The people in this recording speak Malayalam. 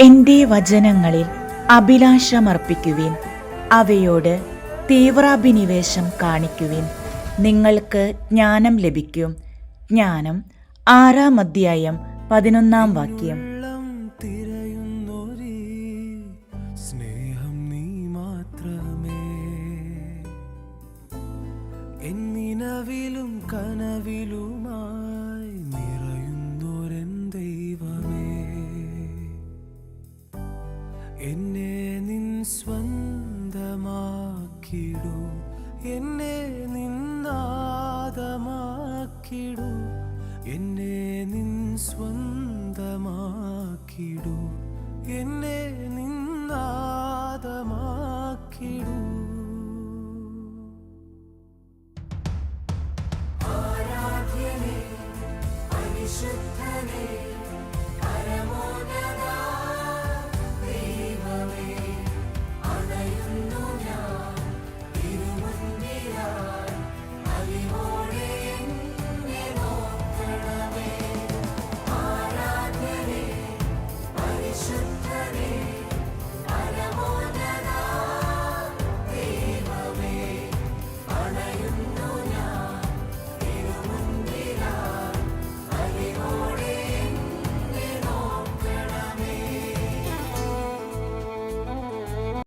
എന്റെ വചനങ്ങളിൽ അഭിലാഷമർപ്പിക്കുവിൻ. അവയോട് തീവ്രാഭിനിവേശം കാണിക്കുവിൻ. നിങ്ങൾക്ക് ജ്ഞാനം ലഭിക്കും. ജ്ഞാനം ആറാം അധ്യായം പതിനൊന്നാം വാക്യം. സ്നേഹം നീ എന്നിനവിലും എന്നെ നിൻ സ്വന്തമാക്കിടൂ. എന്നെ നിന്നാദമാക്കിടൂ എന്നെ നിൻ സ്വന്തമാക്കിടൂ. എന്നെ നിന്നാദമാക്കിടൂ